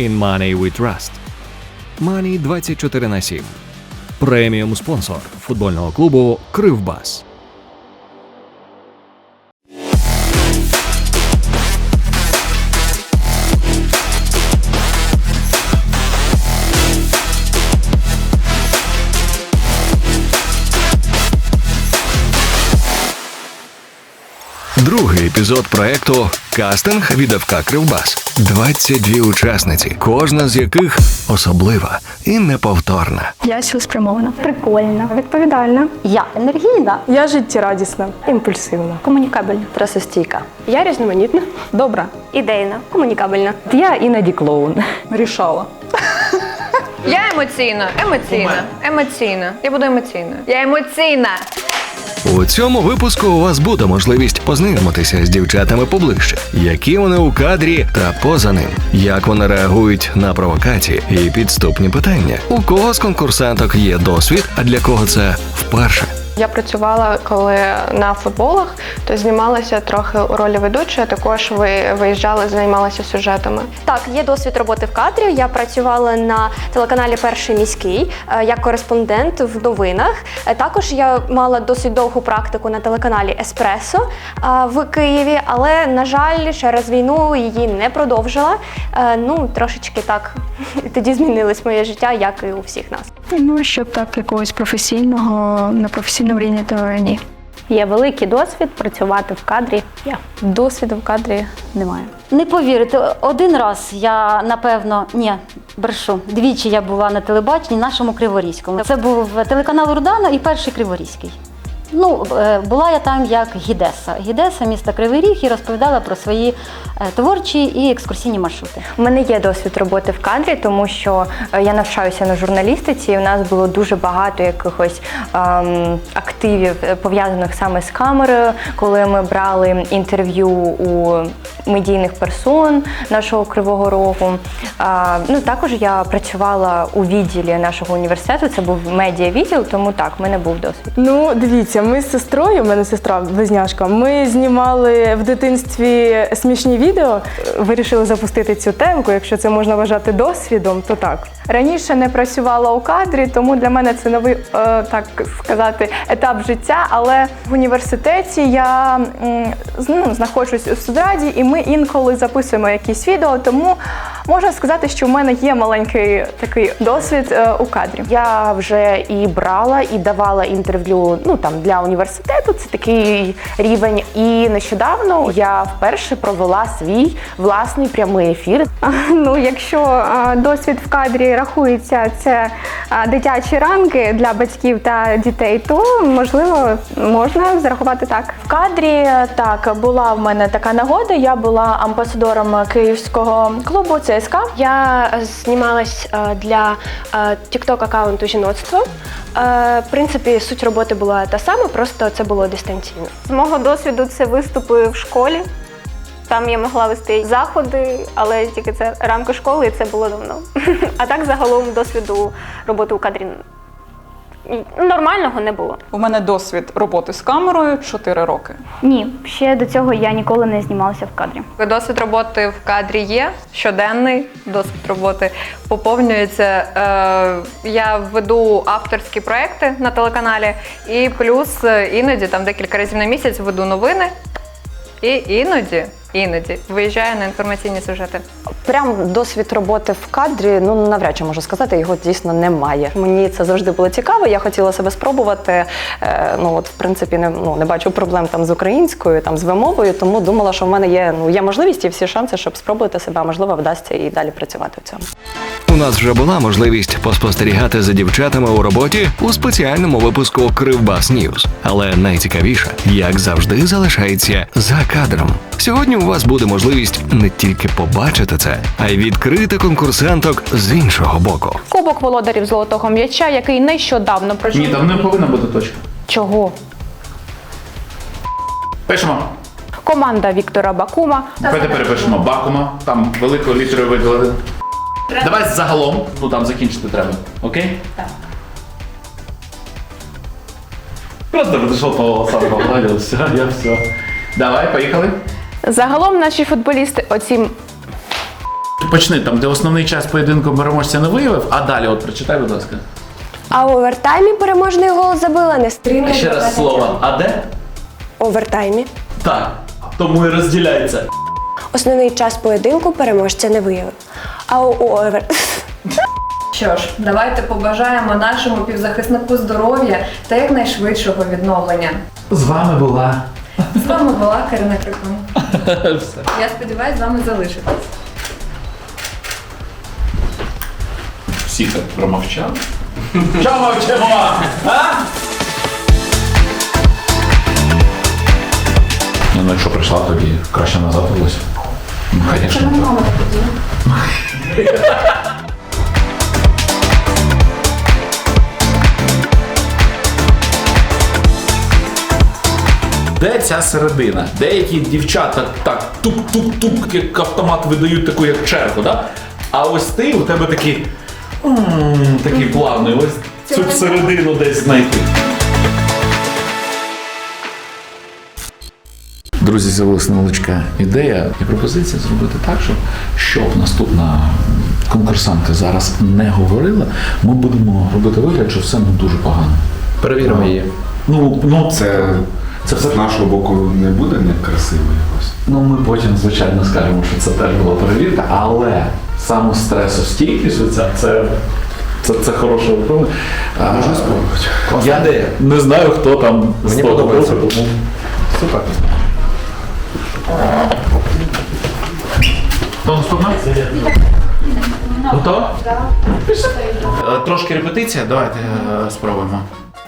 In Money We Trust. Money 24 на 7. Преміум спонсор футбольного клубу Кривбас. Другий епізод проекту Кастинг від ФК Кривбас. 22 учасниці, кожна з яких особлива і неповторна. Я цілеспрямована. Прикольна, відповідальна, Я енергійна, я життєрадісна, імпульсивна, Комунікабельна. трасостійка. я різноманітна, Добра. ідейна, комунікабельна. Я іноді клоун. Рішала. Я емоційна, емоційна, емоційна. Я буду емоційною. Я емоційна. У цьому випуску у вас буде можливість познайомитися з дівчатами поближче, які вони у кадрі та поза ним, як вони реагують на провокації і підступні питання. У кого з конкурсанток є досвід, а для кого це вперше. Я працювала коли на футболах, то знімалася трохи у ролі ведучої, також ви виїжджала, займалася сюжетами. Так, є досвід роботи в кадрі. Я працювала на телеканалі Перший міський е, як кореспондент в новинах. Е, Також я мала досить довгу практику на телеканалі Еспресо е, в Києві, але на жаль, через війну її не продовжила. Ну трошечки так тоді змінилось моє життя, як і у всіх нас. Ну, щоб так якогось професійного, на рівні, то. Є великий досвід працювати в кадрі. Я досвіду в кадрі немає. Не повірите, один раз я напевно ні, брешу. Двічі я була на телебаченні нашому Криворізькому. Це був телеканал Рудана і перший Криворізький. Ну, е, була я там як гідеса. Гідеса міста Кривий Ріг і розповідала про свої е, творчі і екскурсійні маршрути. У мене є досвід роботи в кадрі, тому що е, я навчаюся на журналістиці, і у нас було дуже багато якихось ем, активів е, пов'язаних саме з камерою, коли ми брали інтерв'ю у медійних персон нашого Кривого Рогу. А, ну також я працювала у відділі нашого університету. Це був медіа-відділ, тому так, в мене був досвід. Ну, дивіться, ми з сестрою, у мене сестра близняшка, ми знімали в дитинстві смішні відео. Вирішили запустити цю темку. Якщо це можна вважати досвідом, то так. Раніше не працювала у кадрі, тому для мене це новий, е, так сказати, етап життя. Але в університеті я ну, знаходжусь у студраді, і ми інколи записуємо якісь відео. Тому можна сказати, що в мене є маленький такий досвід е, у кадрі. Я вже і брала, і давала інтерв'ю ну там для університету. Це такий рівень. І нещодавно я вперше провела свій власний прямий ефір. Ну, якщо досвід в кадрі рахується, це дитячі ранки для батьків та дітей, то можливо можна зарахувати так. В кадрі так була в мене така нагода. Я була амбасадором київського клубу ЦСКА. Я знімалась для тікток аккаунту жіноцтво. Е, В принципі, суть роботи була та сама, просто це було дистанційно. З мого досвіду це виступи в школі. Там я могла вести заходи, але тільки це рамки школи, і це було давно. А так загалом досвіду роботи у кадрі нормального не було. У мене досвід роботи з камерою 4 роки. Ні, ще до цього я ніколи не знімалася в кадрі. Досвід роботи в кадрі є, щоденний досвід роботи поповнюється. Е, я веду авторські проекти на телеканалі, і плюс е, іноді там декілька разів на місяць веду новини. І іноді, іноді виїжджаю на інформаційні сюжети. Прям досвід роботи в кадрі, ну навряд чи можу сказати, його дійсно немає. Мені це завжди було цікаво. Я хотіла себе спробувати. Е, ну от в принципі не ну не бачу проблем там з українською, там з вимовою, тому думала, що в мене є ну є можливість і всі шанси, щоб спробувати себе. а, Можливо, вдасться і далі працювати в цьому. У нас вже була можливість поспостерігати за дівчатами у роботі у спеціальному випуску Кривбас Ньюз. Але найцікавіше, як завжди, залишається за кадром. Сьогодні у вас буде можливість не тільки побачити це, а й відкрити конкурсанток з іншого боку. Кубок володарів золотого м'яча, який нещодавно пройшов. Ні, там не повинна бути точка. Чого? Пишемо. Команда Віктора Бакума. Давайте перепишемо Бакума, там великою літерою виділили. Давай загалом, ну там закінчити треба. Окей? Так. Просто прийшов по самого гладіл, все, я все. Давай, поїхали. Загалом наші футболісти оці почни там, де основний час поєдинку переможця не виявив, а далі от прочитай, будь ласка. А у овертаймі переможний гол забила не нестримна. Ще раз слово. А де? Овертаймі. Так. Тому і розділяється. Основний час поєдинку переможця не виявив. А у овер... Що ж, давайте побажаємо нашому півзахиснику здоров'я та якнайшвидшого відновлення. З вами була. З вами була Карина Крикун. Я сподіваюся, з вами залишитись. Всі так промовчали. Що мовчимо? А? Ну, ну, якщо прийшла, тоді краще назад вернусь. Ну, звісно. Де ця середина? Деякі дівчата так тук-тук-тук, як автомат видають таку як чергу, да? А ось ти у тебе такий, м, такий плавний, ось цю середину десь знайти. Друзі, з'явилася невеличка ідея і пропозиція зробити так, щоб, щоб наступна конкурсантка зараз не говорила, ми будемо робити вигляд, що все ну, дуже погано. Перевіримо її. Ну, ну Це, це з нашого боку не буде некрасиво якось. Ну, ми потім, звичайно, скажемо, що це теж була перевірка, але саме стресостійкість оця, це, це, це хороше випробування. Можна спробувати. Я ідея. не знаю, хто там Мені подобається. тому Супер. Хто наступна? Готова? Е, Трошки репетиція, давайте е, спробуємо.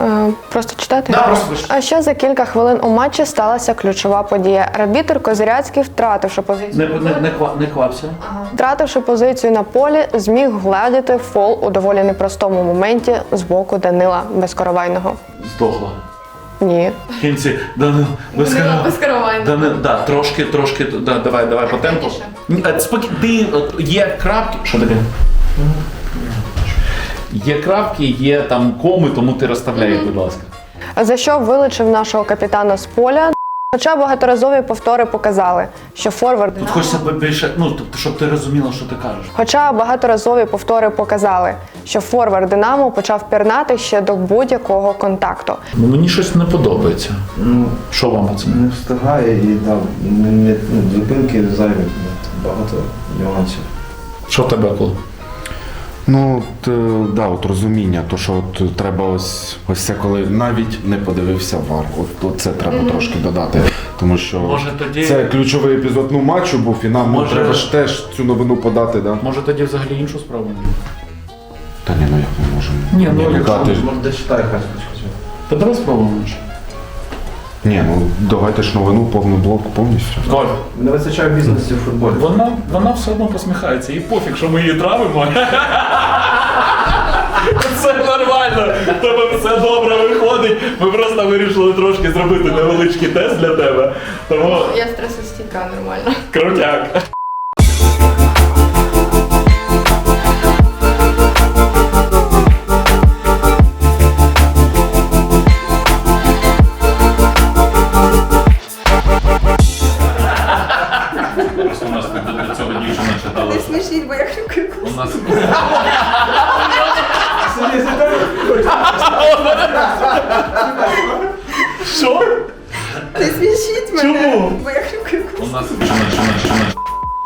Е, Просто читати? Да, просто пиши. А ще за кілька хвилин у матчі сталася ключова подія. Арбітр Козиряцький, втративши позицію, Не, не, не, ква- не квапся. втративши позицію на полі, зміг гладити фол у доволі непростому моменті з боку Данила Безкоровайного. Здохла. Ні. В кінці Данил. Безкоровайно. Данил, да, трошки, трошки, да, давай, давай по темпу. Ні, Спокій, ти от, є крапки. Що таке? Є крапки, є там коми, тому ти розставляй, їх, будь ласка. За що вилучив нашого капітана з поля. Хоча багаторазові повтори показали, що форвард Тут хочеться би більше, ну тобто, щоб ти розуміла, що ти кажеш. Хоча багаторазові повтори показали, що форвард Динамо почав пірнати ще до будь-якого контакту. Ну мені щось не подобається. Ну, Що вам оце? не встигає і там не, не, ну, зупинки зайві, багато нюансів. Що тебе було? Ну, от, е, да, от розуміння, то що от треба ось ось це, коли навіть не подивився вар. От, от це треба трошки додати. Тому що Може, тоді- це ключовий епізод ну, матчу був і нам ну, Може- треба ж теж цю новину подати, да? Може тоді взагалі іншу справу? Та ні, ну як ми можемо. Ні, ну, Уникати- якщо- Може, дочитай хай хоча. Та давай спробуємо. Ні, ну давайте ж новину, повну блок повністю. Коль, Не вистачає бізнесу в футболі. вона, вона все одно посміхається. І пофіг, що ми її травимо. Це нормально, в тебе все добре виходить. Ми просто вирішили трошки зробити невеличкий тест для тебе. Тому Я стресостійка нормально. крутяк.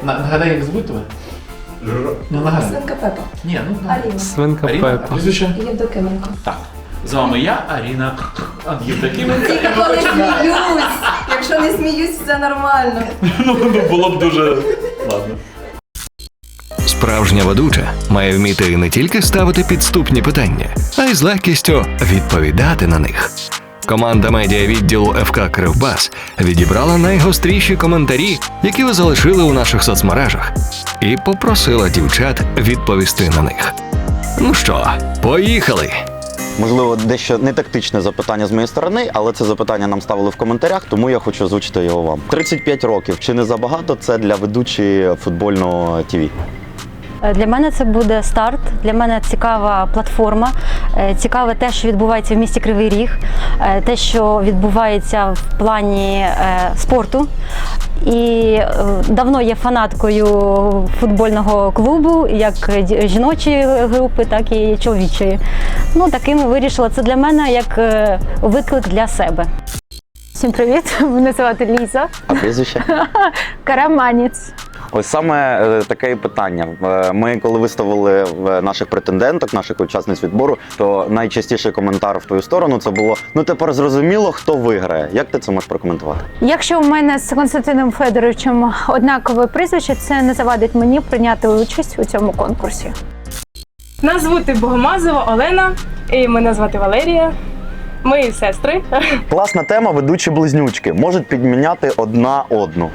На- Нагадай, як звуть тебе? Ну, нагадай. Свинка Пепа. Ні, ну нагадай. Свинка Аріна, Пепа. прізвище? Євдокименко. Так. З вами я, Аріна Євдокименко. Тільки коли сміюсь. Якщо не сміюсь, все нормально. Ну, ну, було б дуже. Ладно. Справжня ведуча має вміти не тільки ставити підступні питання, а й з легкістю відповідати на них. Команда медіавідділу ФК Кривбас відібрала найгостріші коментарі, які ви залишили у наших соцмережах, і попросила дівчат відповісти на них. Ну що, поїхали! Можливо, дещо не тактичне запитання з моєї сторони, але це запитання нам ставили в коментарях, тому я хочу озвучити його вам. 35 років. Чи не забагато це для ведучої футбольного ТІВІ? Е, Для мене це буде старт. Для мене цікава платформа. Е, Цікаве те, що відбувається в місті Кривий Ріг, е, те, що відбувається в плані спорту. І давно є фанаткою футбольного клубу, як жіночої групи, так і чоловічої. Ну, таким вирішила. Це для мене як виклик для себе. Всім привіт! Мене звати Ліза. А прізвище? Караманець. Ось саме е, таке і питання. Е, Ми коли виставили наших претенденток, наших учасниць відбору, то найчастіший коментар в твою сторону це було: ну тепер зрозуміло, хто виграє. Як ти це можеш прокоментувати? Якщо в мене з Константином Федоровичем однакове прізвище, це не завадить мені прийняти участь у цьому конкурсі. Нас звати Богомазова Олена, і мене звати Валерія. Ми сестри. Класна тема ведучі близнючки можуть підміняти одна одну.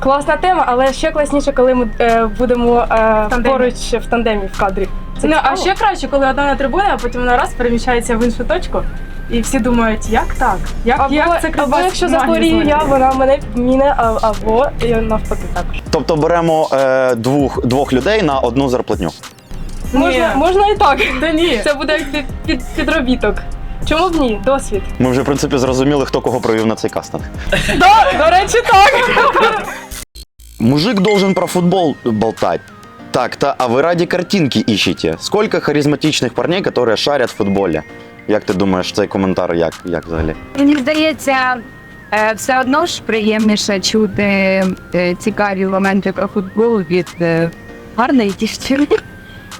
Класна тема, але ще класніше, коли ми е, будемо е, поруч в тандемі в кадрі. Це ну, а ще краще, коли одна на трибуні, а потім вона раз переміщається в іншу точку. І всі думають, як так? Як, Або- як це або якщо захворію я, вона мене підміне, а, або і навпаки також. Тобто беремо е, двох, двох людей на одну зарплатню. Можна, можна і так. Та ні. Це буде як під, під, підробіток. Чому б ні? Досвід. Ми вже в принципі зрозуміли, хто кого провів на цей кастинг. Да, до речі, так. Мужик должен про футбол болтать. Так, та, а ви раді картинки ищете. Сколько харизматичних парней, которые шарять в футболі? Як ти думаєш, цей коментар як, як взагалі? Мені здається, е, все одно ж приємніше чути е, цікаві моменти про футбол від е, гарної дівчини.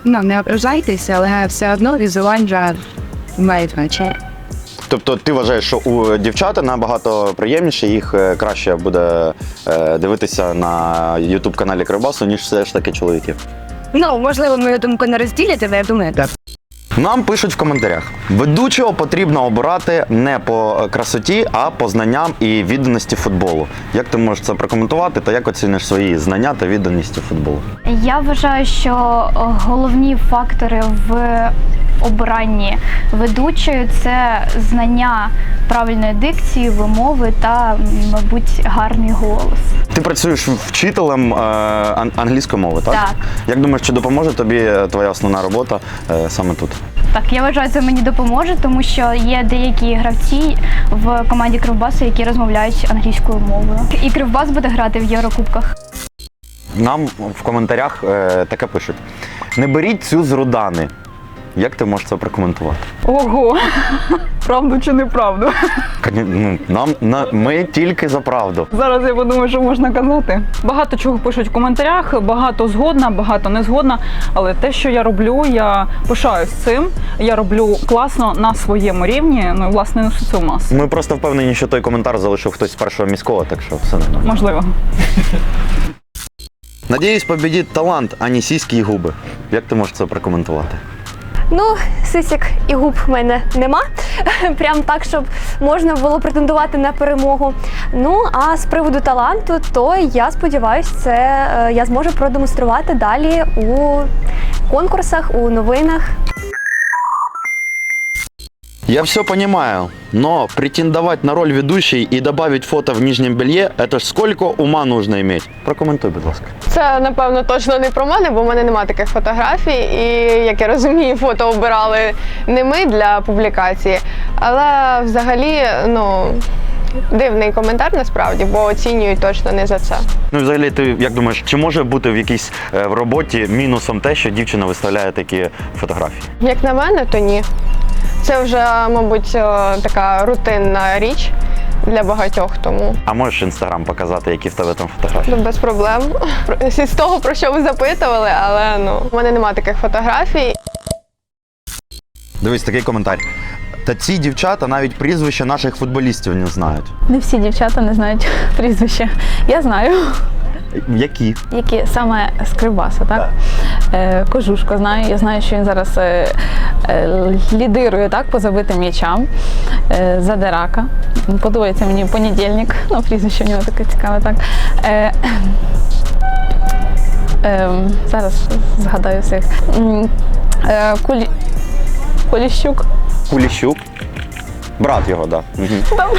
Ну, не ображайтеся, але все одно візуально має значення. Тобто ти вважаєш, що у дівчат набагато приємніше, їх е, краще буде е, дивитися на youtube каналі Кривбасу, ніж все ж таки чоловіків. Ну, можливо, мою думку не розділяти, але я думаю, так. Нам пишуть в коментарях: ведучого потрібно обирати не по красоті, а по знанням і відданості футболу. Як ти можеш це прокоментувати та як оціниш свої знання та відданість футболу? Я вважаю, що головні фактори в обранні ведучої це знання правильної дикції, вимови та, мабуть, гарний голос. Ти працюєш вчителем е, ан- англійської мови, так? Так. Як думаєш, чи допоможе тобі твоя основна робота е, саме тут? Так, я вважаю, це мені допоможе, тому що є деякі гравці в команді Кривбасу, які розмовляють англійською мовою. І Кривбас буде грати в Єврокубках. Нам в коментарях е, таке пишуть: не беріть цю з Рудани. Як ти можеш це прокоментувати? Ого! Правду чи неправду? Ну, нам на ми тільки за правду. Зараз я подумаю, що можна казати. Багато чого пишуть в коментарях, багато згодна, багато не згодна. Але те, що я роблю, я пишаюсь цим. Я роблю класно на своєму рівні. Ну і власне несу це в масу. Ми просто впевнені, що той коментар залишив хтось з першого міського, так що все нормально. Можливо. Надіюсь, побідіть талант, а не сіські і губи. Як ти можеш це прокоментувати? Ну, сисік і губ в мене нема. Прям так, щоб можна було претендувати на перемогу. Ну а з приводу таланту, то я сподіваюся, це е, я зможу продемонструвати далі у конкурсах, у новинах. Я все понимаю, но претендовать на роль ведущей и добавить фото в нижнем белье, это ж сколько ума нужно иметь? Прокоментуй, будь ласка. Це напевно точно не про мене, бо в мене немає таких фотографій. І як я розумію, фото обирали не ми для публікації. Але взагалі, ну дивний коментар насправді, бо оцінюють точно не за це. Ну і взагалі, ти як думаєш, чи може бути в якійсь е, в роботі мінусом те, що дівчина виставляє такі фотографії? Як на мене, то ні. Це вже, мабуть, е, така рутинна річ для багатьох, тому А можеш інстаграм показати, які в тебе там фотографії? ну, без проблем. З того, про що ви запитували, але ну у мене немає таких фотографій. Дивись, такий коментар. Та ці дівчата навіть прізвища наших футболістів не знають. Не всі дівчата не знають прізвище. Я знаю, Які? які саме з Кривбаса, так? Е, Кожушко знаю. Я знаю, що він зараз е, е, лідирує так, по забитим м'ячам. Е, Задирака. Подобається мені понедільник. Ну, прізвище в нього таке цікаве, так. Е, е, зараз згадаю всіх. Е, Кулі... Поліщук. Куліщук. Брат його, так. Да. Угу.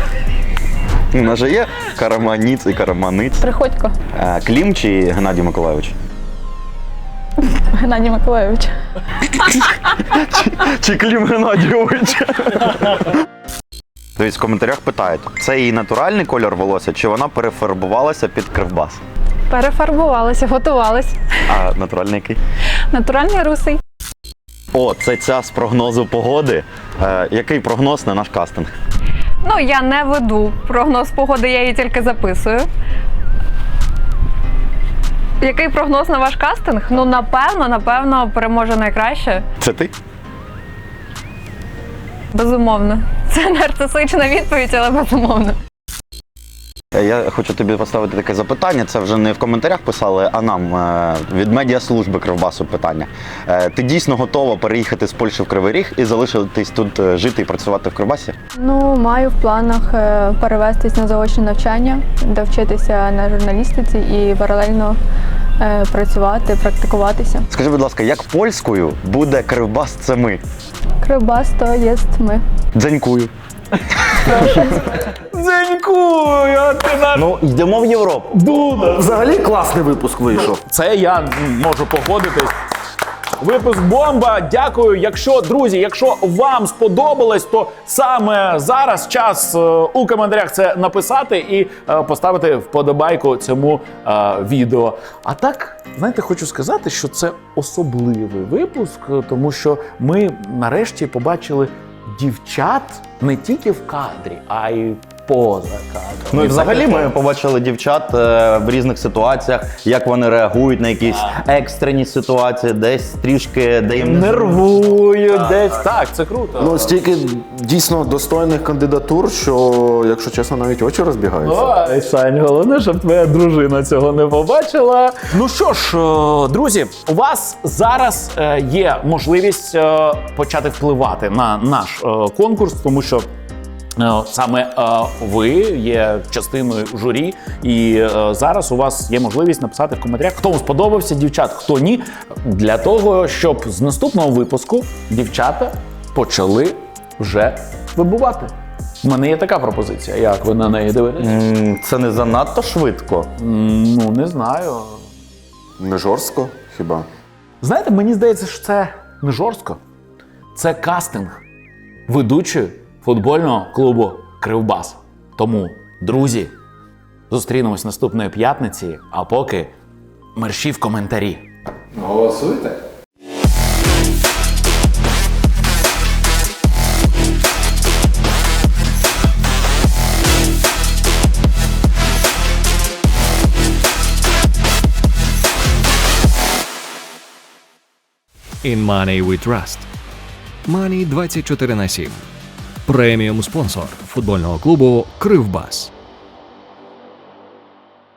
У нас же є Караманіць і Караманиць. Приходько. Е, Клім чи Геннадій Миколайович? Геннадій Миколайович. Чи Клім Геннадійович? Тобто в коментарях питають, це її натуральний кольор волосся, чи вона перефарбувалася під кривбас? Перефарбувалася, готувалась. А натуральний який? Натуральний русий. О, це ця з прогнозу погоди. Е, який прогноз на наш кастинг? Ну, я не веду прогноз погоди, я її тільки записую. Який прогноз на ваш кастинг? Ну, напевно, напевно, переможе найкраще. Це ти? Безумовно. Це нарцисична відповідь, але безумовно. Я хочу тобі поставити таке запитання. Це вже не в коментарях писали, а нам е, від медіаслужби Кривбасу питання. Е, Ти дійсно готова переїхати з Польщі в Кривий Ріг і залишитись тут е, жити і працювати в Кривбасі? Ну, маю в планах перевестись на заочне навчання, довчитися на журналістиці і паралельно працювати, практикуватися. Скажи, будь ласка, як польською буде Кривбас це ми? Кривбас то є ми. Дзенькую. Ти наш... Ну, йдемо в Європу. Дуда. Взагалі класний випуск вийшов. Це я м, можу погодитись. Випуск бомба. Дякую. Якщо друзі, якщо вам сподобалось, то саме зараз час е, у коментарях це написати і е, поставити вподобайку цьому е, відео. А так, знаєте, хочу сказати, що це особливий випуск, е, тому що ми нарешті побачили дівчат не тільки в кадрі, а й поза кадром. Ну і взагалі ми побачили дівчат е, в різних ситуаціях, як вони реагують на якісь екстрені ситуації, десь трішки де їм не нервують, десь так, це круто. Ну, стільки дійсно достойних кандидатур, що, якщо чесно, навіть очі розбігаються. Ой, Сань, головне, щоб твоя дружина цього не побачила. Ну що ж, е, друзі, у вас зараз е, є можливість е, почати впливати на наш е, конкурс, тому що. Е, Саме е, ви є частиною журі, і е, зараз у вас є можливість написати в коментарях, хто вам сподобався, дівчат, хто ні, для того, щоб з наступного випуску дівчата почали вже вибувати. У мене є така пропозиція. Як ви на неї дивитесь? Це не занадто швидко. Ну, не знаю. Не жорстко хіба? Знаєте, мені здається, що це не жорстко. Це кастинг ведучої футбольного клубу Кривбас. Тому, друзі, зустрінемось наступної п'ятниці, а поки мерші в коментарі. Голосуйте. In Money We Trust. Money 24 на 7. Преміум спонсор футбольного клубу Кривбас.